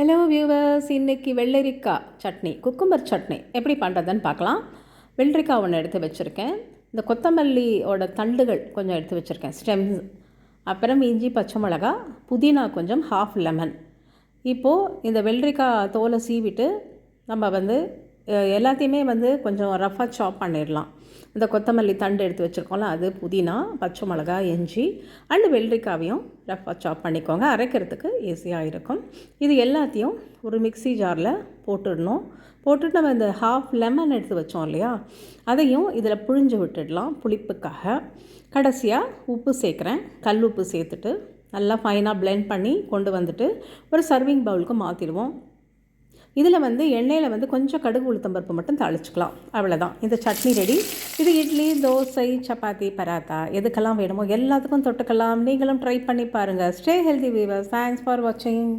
Hello viewers இன்னைக்கு வெள்ளரிக்காய் chutney cucumber chutney எப்படி பண்ணுறதுன்னு பார்க்கலாம். வெள்ளரிக்காய் ஒன்று எடுத்து வச்சுருக்கேன். இந்த கொத்தமல்லியோட தண்டுகள் கொஞ்சம் எடுத்து வச்சுருக்கேன். ஸ்டெம்ஸ். அப்புறம் இஞ்சி பச்சை மிளகா புதினா கொஞ்சம் ஹாஃப் லெமன் இப்போது இந்த வெள்ளரிக்காய் தோலை சீவிட்டு நம்ம வந்து எல்லாத்தையுமே வந்து கொஞ்சம் ரஃபாக சாப் பண்ணிடலாம். இந்த கொத்தமல்லி தண்டு எடுத்து வச்சுருக்கோம்ல அது புதினா பச்சை மிளகா இஞ்சி அண்டு வெள்ளரிக்காவையும் ரஃபாக சாப் பண்ணிக்கோங்க. அரைக்கிறதுக்கு ஈஸியாக இருக்கும். இது எல்லாத்தையும் ஒரு மிக்ஸி ஜாரில் போட்டுடணும். போட்டுட்டு நம்ம இந்த ஹாஃப் லெமன் எடுத்து வச்சோம் இல்லையா அதையும் இதில் புழிஞ்சு விட்டுடலாம் புளிப்புக்காக. கடைசியாக உப்பு சேர்க்குறேன். கல் உப்பு சேர்த்துட்டு நல்லா ஃபைனாக ப்ளெண்ட் பண்ணி கொண்டு வந்துட்டு ஒரு சர்விங் பவுலுக்கு மாற்றிடுவோம் இதில் வந்து எண்ணெயில் வந்து கொஞ்சம் கடுகு உளுத்தம்பருப்பு மட்டும் தாளிச்சுக்கலாம். அவ்வளோதான். இந்த சட்னி ரெடி. இது இட்லி தோசை சப்பாத்தி பராத்தா எதுக்கெல்லாம் வேணுமோ எல்லாத்துக்கும் தொட்டுக்கலாம். நீங்களும் ட்ரை பண்ணி பாருங்கள் stay healthy viewers thanks for வாட்சிங்